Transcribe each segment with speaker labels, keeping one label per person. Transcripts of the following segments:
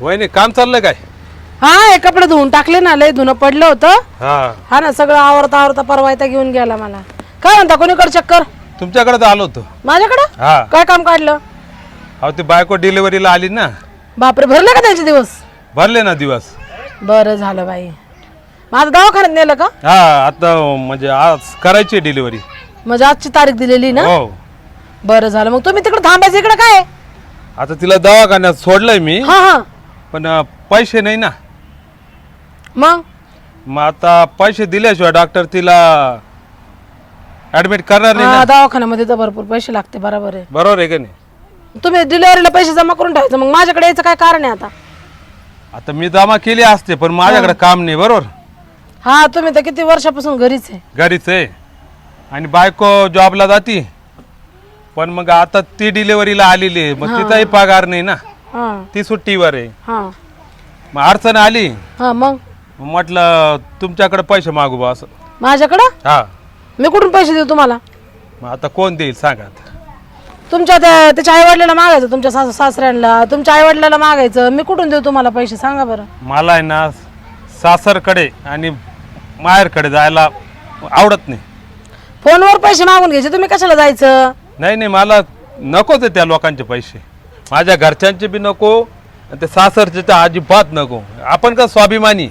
Speaker 1: वहिनी काम चाललंय काय?
Speaker 2: हा हे कपडे धुवून टाकले ना लय धुणं पडलं होतं.
Speaker 1: हा.
Speaker 2: हा ना सगळं आवरता आवरता परवा इथं घेऊन गेला मला. काय म्हणता कोणीकडे चक्कर?
Speaker 1: तुमच्याकडे तर आलो होतो.
Speaker 2: माझ्याकडं?
Speaker 1: हा.
Speaker 2: काय काम काढलं?
Speaker 1: अहो ती बायको डिलिव्हरीला आली ना.
Speaker 2: बापरे भरले का त्यांचे दिवस?
Speaker 1: भरले ना दिवस.
Speaker 2: बरं झालं बाई. माझं दवाखान्यात नेलं का?
Speaker 1: हा आता म्हणजे आज करायची डिलिव्हरी
Speaker 2: म्हणजे आजची तारीख दिलेली ना?
Speaker 1: हो.
Speaker 2: बरं झालं. मग तुम्ही तिकडे थांबायचं इकडे काय?
Speaker 1: आता तिला दवाखान्यात सोडलंय मी.
Speaker 2: हा हा.
Speaker 1: पण अं, पैसे नाही ना.
Speaker 2: मग?
Speaker 1: मग आता पैसे दिल्याशिवाय डॉक्टर तिला ऍडमिट करणार नाही
Speaker 2: हा,
Speaker 1: ना.
Speaker 2: दवाखान्यामध्ये तर भरपूर पैसे लागते बरोबर आहे.
Speaker 1: बरोबर आहे का नाही?
Speaker 2: तुम्ही डिलिव्हरीला पैसे जमा करून ठेवायचं मग माझ्याकडे यायचं काय कारण आहे आता?
Speaker 1: आता मी जमा केली असते पण माझ्याकडे काम नाही बरोबर?
Speaker 2: हा तुम्ही तर किती वर्षापासून घरीच आहे.
Speaker 1: घरीच आहे. आणि बायको जॉबला जाती. पण मग आता ती डिलिव्हरीला आलेली आहे मग तिचाही पगार नाही ना.
Speaker 2: हा.
Speaker 1: ती सुट्टीवर आहे.
Speaker 2: हा.
Speaker 1: मग अडचण आली.
Speaker 2: हा मग?
Speaker 1: मग म्हटलं तुमच्याकडे पैसे मागू बा असं.
Speaker 2: माझ्याकडं?
Speaker 1: हा.
Speaker 2: मी कुठून पैसे देऊ तुम्हाला?
Speaker 1: मग आता कोण देईल सांगा आता.
Speaker 2: तुमच्या त्या त्याच्या आईवडिलाला मागायचं तुमच्या सासू सासऱ्यांना तुमच्या आईवडिलाला मागायचं. मी कुठून देऊ तुम्हाला पैसे? सांगा बरं.
Speaker 1: मला आहे ना सासरकडे आणि माहेरकडे जायला आवडत नाही.
Speaker 2: फोनवर पैसे मागून घ्यायचे. तुम्ही कशाला जायचं?
Speaker 1: नाही नाही मला नकोच आहे त्या लोकांचे पैसे. माझ्या घरच्यांचे बी नको आणि ते सासरचे तर अजिबात नको. आपण का स्वाभिमानी.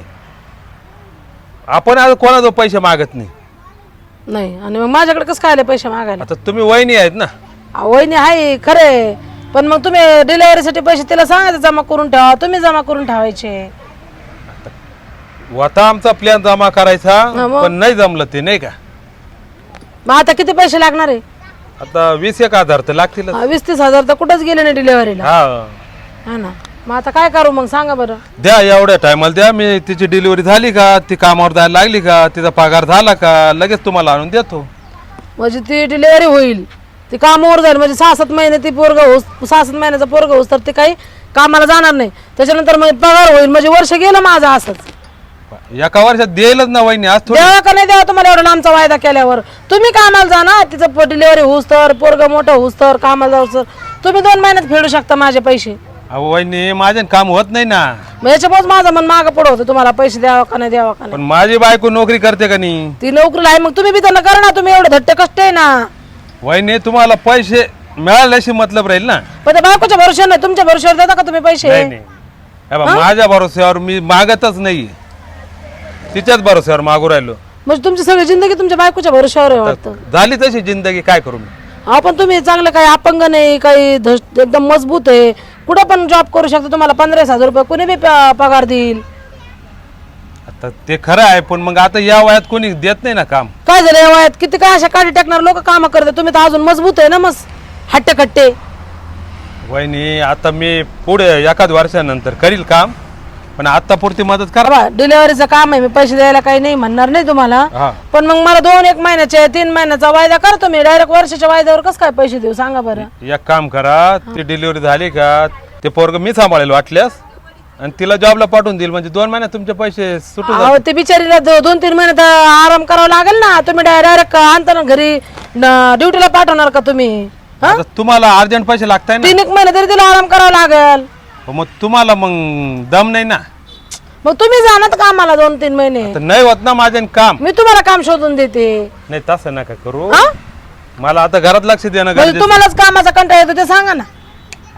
Speaker 1: आपण आज कोणाजवळ पैसे मागत नाही?
Speaker 2: नाही आणि मग माझ्याकडे कसं काय आले पैसे मागायला?
Speaker 1: आता तुम्ही वहिनी आहेत ना.
Speaker 2: वहिनी आहे खरे पण मग तुम्ही डिलेवरीसाठी पैसे तिला सांगायचं जमा करून ठेवा. तुम्ही जमा करून ठेवायचे.
Speaker 1: होता आमचा प्लॅन जमा करायचा
Speaker 2: हा, मग?
Speaker 1: पण नाही जमलं ते नाही का?
Speaker 2: मग आता किती पैसे लागणार आहे?
Speaker 1: आता वीस एक हजार तर लागतील
Speaker 2: हा, वीस तीस हजार तर कुठंच गेले नाही डिलेवरीला
Speaker 1: हा.
Speaker 2: हा ना. मग आता काय करू मग? सांगा बरं.
Speaker 1: द्या एवढ्या टायमाला द्या. मी तिची डिलिव्हरी झाली का? ती कामावर जायला लागली का? तिचा पगार झाला का? लगेच तुम्हाला आणून देतो.
Speaker 2: म्हणजे ती डिलिव्हरी होईल. ती कामावर जाईल. म्हणजे सहा सात महिने ती पोरग होस सहा सात महिन्याचा पोरग होस तर ते काही कामाला जाणार नाही. त्याच्यानंतर मग पगार होईल. म्हणजे वर्ष गेलं माझं असंच.
Speaker 1: एका वर्षात देईलच ना वहिनी आज थोडी
Speaker 2: का नाही द्यावा तुम्हाला एवढा लांबचा वायदा केल्यावर? तुम्ही कामाला जा ना तिचं डिलिव्हरी होऊस तर पोरग मोठं होऊस तर कामाला जाऊस तर. तुम्ही दोन महिन्यात फेडू शकता माझे पैसे.
Speaker 1: अहो वहिनी माझे काम होत नाही ना.
Speaker 2: मग याच्यामुळेच माझं मन मागं पडत होतं. तुम्हाला पैसे द्यावा का नाही द्यावा का नाही?
Speaker 1: पण माझी बायको नोकरी करते का नाही?
Speaker 2: ती नोकरीला आहे मग तुम्ही बी त्यांना करा ना. तुम्ही एवढं धट्टे कष्ट आहे ना.
Speaker 1: वहिनी तुम्हाला पैसे मिळाल्याशी मतलब राहील ना.
Speaker 2: पण त्या बायकोच्या भरोश्यावर नाही. तुमच्या भरोश्यावर देता का तुम्ही पैसे?
Speaker 1: नाही नाही. हे बघ, माझ्या भरोश्यावर मी मागतच नाही. तिच्याच भरोश्यावर मागू राहिलो.
Speaker 2: म्हणजे तुमची सगळी जिंदगी तुमच्या बायकोच्या भरोश्यावर आहे वाटतं?
Speaker 1: झाली तशी जिंदगी काय करू मी?
Speaker 2: हा पण तुम्ही चांगलं काही अपंग नाही काही धस- एकदम मजबूत आहे. कुठं पण जॉब करू शकता तुम्हाला पंधरा हजार रुपये कुणी बी प- पगार देईल.
Speaker 1: आता ते खरं आहे पण मग आता या वयात कोणी देत नाही ना काम?
Speaker 2: काय झालं या वयात? किती काय अशा काढी टाकणार लोक काम करतात? तुम्ही तर अजून मजबूत आहे ना मस्त हट्टे कट्टे
Speaker 1: वहिनी आता मी पुढे एखाद वर्षानंतर करील काम? पण आता पुरती मदत करा.
Speaker 2: बघा डिलिव्हरीचं काम आहे मी पैसे द्यायला काही नाही म्हणणार नाही तुम्हाला.
Speaker 1: हा.
Speaker 2: पण मग मला दोन एक महिन्याचे तीन महिन्याचा वायदा करतो मी डायरेक्ट वर्षाच्या वायद्यावर कसं काय पैसे देऊ? सांगा बरं.
Speaker 1: एक काम करा ती डिलिव्हरी झाली का ते पोरग मी सांभाळेल वाटल्यास आणि तिला जॉबला पाठवून देईल. म्हणजे दोन महिन्यात तुमचे पैसे सुटून
Speaker 2: अहो ते बिचारीला दो- दोन तीन महिने तर आराम करावा लागेल ना? तुम्ही डायरेक्ट आणता ना घरी ड्युटीला पाठवणार का तुम्ही? हा?
Speaker 1: आता तुम्हाला अर्जंट पैसे लागताय ना?
Speaker 2: तीन एक महिने तरी तिला आराम करावा लागेल.
Speaker 1: मग तुम्हाला मग दम नाही ना?
Speaker 2: मग तुम्ही जा ना तर कामाला दोन तीन महिने.
Speaker 1: तर नाही होत ना माझे काम.
Speaker 2: मी तुम्हाला काम शोधून देते.
Speaker 1: नाही तसं नका करू.
Speaker 2: हा?
Speaker 1: मला आता घरात लक्ष देणं
Speaker 2: म्हणजे
Speaker 1: गरजेचं
Speaker 2: तुम्हालाच कामाचा कंटाळा येतो ते सांगा ना.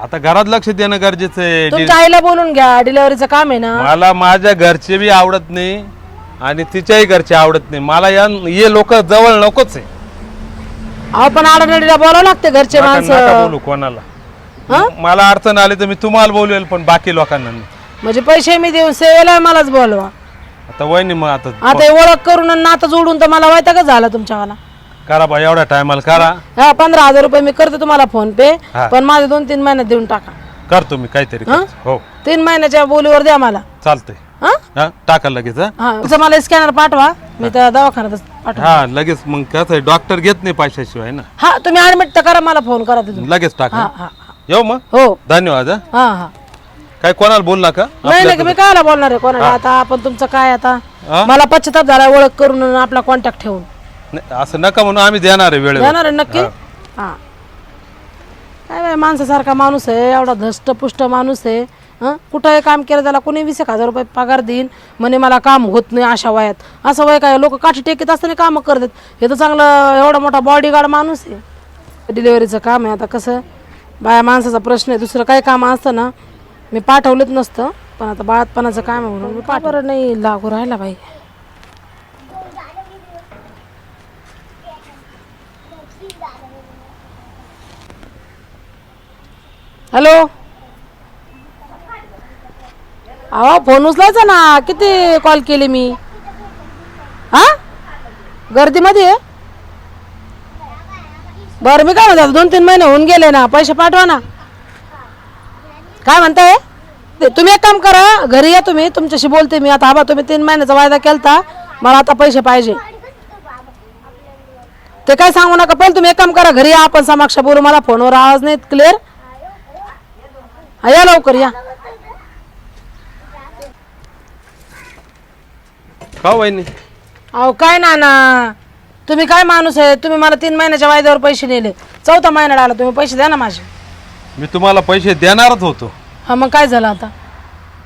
Speaker 1: आता घरात लक्ष देणं गरजेचं आहे.
Speaker 2: तुमच्या आईला बोलून घ्या डिलिव्हरीचं काम आहे ना.
Speaker 1: मला माझ्या घरचे बी आवडत नाही आणि तिच्याही घरचे आवडत नाही. मला या हे लोक जवळ नकोच आहे.
Speaker 2: अहो पण आडनडीला बोलावं लागते घरचे
Speaker 1: नका-
Speaker 2: माणसं.
Speaker 1: बोलू कोणाला. मला अडचण आली तर मी तुम्हाला बोलवेल पण बाकी लोकांना नाही.
Speaker 2: म्हणजे पैसे मी देऊन सेवेला मलाच बोलवा.
Speaker 1: आता वहिनी मग आता
Speaker 2: आता हे ओळख करून आणि नातं जोडून तर मला माहिती का झालं तुमच्यावाला?
Speaker 1: करा बा एवढ्या टायमाला करा.
Speaker 2: हा पंधरा हजार रुपये मी करते तुम्हाला फोन पे
Speaker 1: हा.
Speaker 2: पण माझे दोन तीन महिन्यात देऊन टाका.
Speaker 1: करतो मी काहीतरी करतो. हो.
Speaker 2: तीन महिन्याच्या बोलीवर द्या मला.
Speaker 1: चालतंय.
Speaker 2: हा?
Speaker 1: हा टाका लगेच हा.
Speaker 2: हा तुमचं मला स्कॅनर पाठवा. मी त्या दवाखान्यातच पाठवा
Speaker 1: हा लगेच. मग कसं डॉक्टर घेत नाही पैशाशिवाय ना?
Speaker 2: हा तुम्ही ऍडमिट तर करा मला फोन करा तिथून.
Speaker 1: लगेच टाका.
Speaker 2: हा हा.
Speaker 1: येऊ मग?
Speaker 2: हो.
Speaker 1: धन्यवाद हा.
Speaker 2: हा हा.
Speaker 1: काय कोणाला बोल नका
Speaker 2: नाही नाही मी कायला बोलणार आहे कोणाला? आता आपण तुमचं काय आता?
Speaker 1: हा? मला
Speaker 2: पश्चाताप झाला ओळख करून आणि आपला कॉन्टॅक्ट ठेवून.
Speaker 1: नाही, असं नका म्हणून आम्ही देणार आहे वेळेवर.
Speaker 2: जाणार आहे नक्की? हा. काय बाय माणसासारखा माणूस आहे एवढा धष्टपुष्ट माणूस आहे हां? कुठंही काम केलं त्याला कोणी वीस एक हजार रुपये पगार देईन म्हणे मला काम होत नाही अशा वयात. असं वय काय लोक काठी टेकीत असताना कामं करतात. हे तर चांगलं एवढा मोठा बॉडीगार्ड माणूस आहे. डिलेवरीचं काम आहे आता कसं? बाया माणसाचा प्रश्न आहे दुसरं काही काम असतं ना मी पाठवलेच नसतं पण आता बाळातपणाचं काम आहे म्हणून मी पाठवलं. नाही लागू राहिला बाई? हॅलो? अहो फोन उचलायचा ना किती कॉल केले मी? हा? गर्दीमध्ये? आहे बरं मी काय म्हणतो दोन तीन महिने होऊन गेले ना पैसे पाठवा ना. काय म्हणताय? तुम्ही एक काम करा घरी या तुम्ही तुमच्याशी बोलते मी. आता हवा तुम्ही तीन महिन्याचा वायदा केलता मला आता पैसे पाहिजे. ते काय सांगू नका पहिले तुम्ही एक काम करा घरी या आपण समक्ष बोलू. मला फोनवर आवाज नाही क्लिअर या लवकर या.
Speaker 1: का हो वहिनी?
Speaker 2: अहो काय ना ना तुम्ही काय माणूस आहे? तुम्ही मला तीन महिन्याच्या वायद्यावर पैसे नेले. चौथा महिन्यात आला तुम्ही पैसे द्या ना माझे.
Speaker 1: मी तुम्हाला पैसे देणारच होतो.
Speaker 2: हा मग काय झालं आता?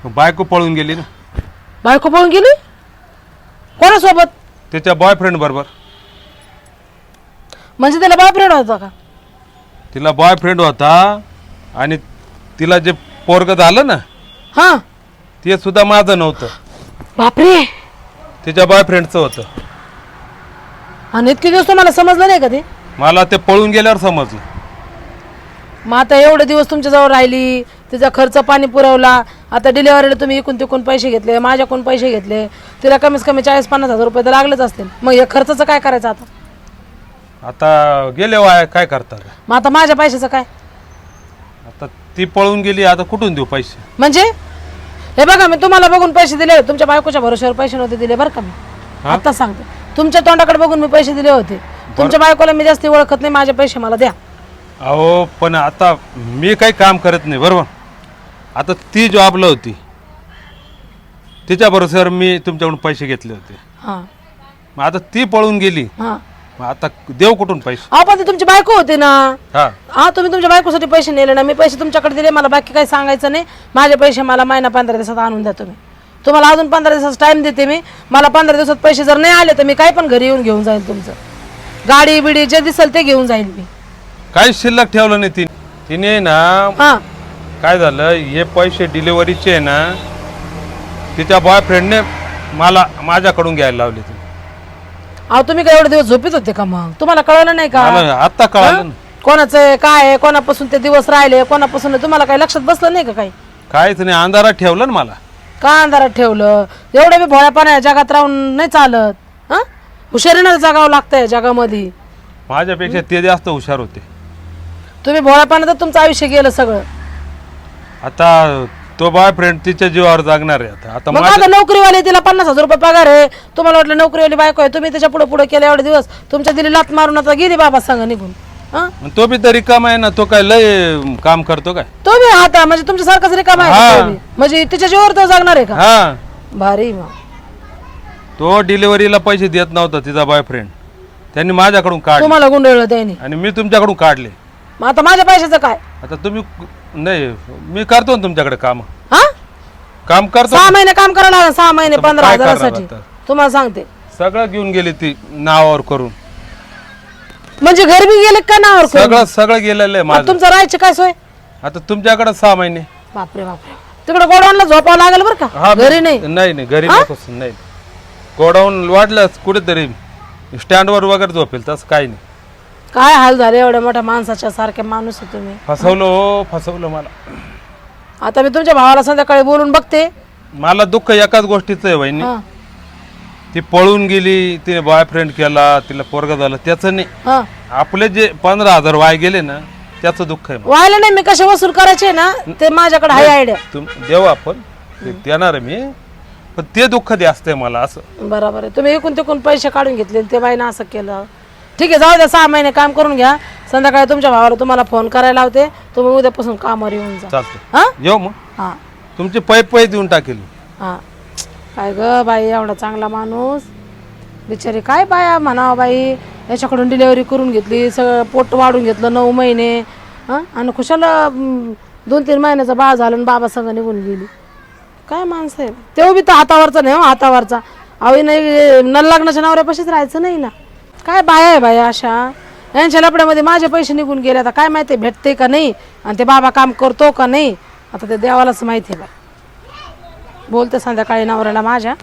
Speaker 1: बायको पळून गेली ना.
Speaker 2: बायको पळून गेली? कोणासोबत?
Speaker 1: त्याच्या बॉयफ्रेंड बरोबर.
Speaker 2: म्हणजे त्याला बॉयफ्रेंड होता का?
Speaker 1: तिला बॉयफ्रेंड होता आणि तिला जे पोरग झालं ना
Speaker 2: हा.
Speaker 1: ते सुद्धा माझं नव्हतं.
Speaker 2: बापरे.
Speaker 1: तिच्या बॉयफ्रेंडचं होतं.
Speaker 2: आणि इतके दिवस तुम्हाला समजलं नाही का ते?
Speaker 1: मला ते पळून गेल्यावर समजलं.
Speaker 2: मग आता एवढे दिवस तुमच्याजवळ राहिली तिचा खर्च पाणी पुरवला आता डिलेवरीला तुम्ही इकून तिकून पैसे घेतले माझ्याकडून पैसे घेतले तिला कमीत कमी चाळीस पन्नास हजार रुपये तर लागलेच असतील. मग या खर्चाचं काय करायचं आता?
Speaker 1: आता गेले वाया काय करतात
Speaker 2: मग आता माझ्या पैशाचं काय?
Speaker 1: आता ती पळून गेली आता कुठून देऊ पैसे?
Speaker 2: म्हणजे? हे बघा मी तुम्हाला बघून पैसे दिले तुमच्या बायकोच्या भरोश्यावर पैसे नव्हते दिले बरं का मी? आता सांगते. तुमच्या तोंडाकडे बघून मी पैसे दिले होते. तुमच्या बायकोला मी जास्त ओळखत नाही माझे पैसे मला द्या.
Speaker 1: अहो पण आता मी काही काम करत नाही बरोबर? आता ती जॉबला होती. तिच्या भरोश्यावर मी तुमच्याकडून पैसे घेतले होते.
Speaker 2: हां.
Speaker 1: मग आता ती पळून गेली.
Speaker 2: हां.
Speaker 1: मग आता देऊ कुठून पैसे?
Speaker 2: अहो पण ती तुमची बायको होती ना.
Speaker 1: हा.
Speaker 2: हा तुम्ही तुमच्या बायकोसाठी पैसे नेले ना. मी पैसे तुमच्याकडे दिले मला बाकी काही सांगायचं नाही. माझे पैसे मला महिना पंधरा दिवसात आणून द्या तुम्ही. तुम्हाला अजून पंधरा दिवसाचा टाइम देते मी. मला पंधरा दिवसात पैसे जर नाही आले तर मी काय पण घरी येऊन घेऊन जाईल तुमचं. गाडी बिडी जे दिसेल ते घेऊन जाईल मी.
Speaker 1: काहीच शिल्लक ठेवलं नाही तिने. तिने ना
Speaker 2: हा.
Speaker 1: काय झालं हे पैसे डिलिव्हरीचे आहे ना तिच्या बॉयफ्रेंडने मला माझ्याकडून घ्यायला लावले तिने.
Speaker 2: अहो तुम्ही काय एवढे दिवस झोपीत होते का मग? तुम्हाला कळलं नाही का?
Speaker 1: मला आता कळालं ना.
Speaker 2: कोणाचं आहे, काय आहे कोणापासून ते दिवस राहिले कोणापासून तुम्हाला काही लक्षात बसलं नाही का काही?
Speaker 1: काहीच नाही अंधारात ठेवलं ना मला.
Speaker 2: का अंधारात ठेवलं? एवढं मी भोळ्यापणा जगात राहून नाही चालत हा? हुशारीनं जगावं लागतंय या जगामध्ये.
Speaker 1: माझ्यापेक्षा ते जास्त हुशार होते.
Speaker 2: तुम्ही भोळ्यापणात तुमचं आयुष्य गेलं सगळं.
Speaker 1: आता तो बॉयफ्रेंड तिच्या जीवावर जागणार आहे आता. आता
Speaker 2: मग
Speaker 1: माझ्या
Speaker 2: आता नोकरीवाले तिला पन्नास हजार रुपये पगार आहे. तुम्हाला वाटलं नोकरीवाली बायको आहे. तुम्ही त्याच्या पुढे पुढे केले एवढे दिवस तुमच्या दिली लात मारून आता गेली बाबा सांग निघून. हा?
Speaker 1: मग तो बी तरी काम आहे ना तो काय लय काम करतो काय?
Speaker 2: तो बी आता म्हणजे तुमच्यासारखाच रिकामा आहे का तो बी? म्हणजे तिच्या जीवावर तो जागणार आहे का?
Speaker 1: हा.
Speaker 2: भारी मग.
Speaker 1: तो डिलिव्हरीला पैसे देत नव्हता तिचा बॉयफ्रेंड त्यांनी माझ्याकडून काढले.
Speaker 2: तुम्हाला गुंडळलं त्यांनी.
Speaker 1: आणि मी तुमच्याकडून काढले.
Speaker 2: मग आता माझ्या पैशाचं काय?
Speaker 1: आता तुम्ही नाही मी करतो ना तुमच्याकडे काम.
Speaker 2: हा?
Speaker 1: काम करतो
Speaker 2: सहा महिने काम करायला लागलं सहा महिने
Speaker 1: मग
Speaker 2: पंधरा
Speaker 1: काय करणार
Speaker 2: हजारासाठी? तुम्हाला सांगते.
Speaker 1: सगळं घेऊन गेली ती नावावर करून.
Speaker 2: म्हणजे घर बी गेले का नावर करून?
Speaker 1: सगळं सगळं गेलेलं आहे
Speaker 2: मग
Speaker 1: माझं.
Speaker 2: तुमचं राहायची काय सोय?
Speaker 1: आता तुमच्याकडे सहा महिने.
Speaker 2: बापरे बापरे. तिकडे गोडाऊनला झोपावं लागेल बरं का? घरी नाही.
Speaker 1: नाही नाही घरी नकोच नाही. गोडाऊन वाढलं कुठेतरी स्टँडवर वगैरे झोपेल तसं काही नाही.
Speaker 2: काय हाल झाले? एवढ्या मोठ्या माणसाच्या सारखे माणूस आहे तुम्ही.
Speaker 1: फसवलं हो फसवलं मला.
Speaker 2: आता मी तुमच्या भावाला संध्याकाळी बोलून बघते.
Speaker 1: मला दुःख एकाच गोष्टीचं आहे वहिनी.
Speaker 2: हा.
Speaker 1: ती पळून गेली तिने बॉयफ्रेंड केला तिला पोरगा झालं त्याचं नाही.
Speaker 2: हा.
Speaker 1: आपले जे पंधरा हजार वाय गेले ना त्याचं दुःख आहे मला.
Speaker 2: व्हायला नाही मी कसे वसूल करायचे ना ते माझ्याकडे हाय आयडिया
Speaker 1: तुम देऊ आपण ते देणार आहे मी पण ते दुःख जास्त आहे मला असं.
Speaker 2: बरोबर आहे. तुम्ही इकून तिकून पैसे काढून घेतले ते बाईनं असं केलं. ठीक आहे जाऊ द्या सहा महिने काम करून घ्या. संध्याकाळी तुमच्या भावाला तुम्हाला फोन करायला लावते. तुम्ही उद्यापासून कामावर येऊन जा.
Speaker 1: चालतं
Speaker 2: हा?
Speaker 1: येऊ मग.
Speaker 2: हा.
Speaker 1: तुमचे पै पै देऊन टाकेल.
Speaker 2: हा. काय ग बाई एवढा चांगला माणूस? बिचारी काय बाया म्हणावं बाई? याच्याकडून डिलेवरी करून घेतली सगळं पोट वाढून घेतलं नऊ महिने. हां? आणि खुशाला दोन तीन महिन्याचा बाळ झालं आणि बाबा संग निघून गेली. काय माणसं आहे? तेव्हा बी तर हातावरचा नाही हो हातावरचा. अहो नाही न लग्नाच्या नवऱ्यापाशीच राहायचं नाही ना. काय बाया आहे बाया अशा? यांच्या लपड्यामध्ये माझे पैसे निघून गेले. आता काय माहिती भेटते का नाही? आणि ते बाबा काम करतो का नाही? आता ते देवालाच माहिती आहे बा. बोलतं संध्याकाळी नवऱ्याला माझ्या.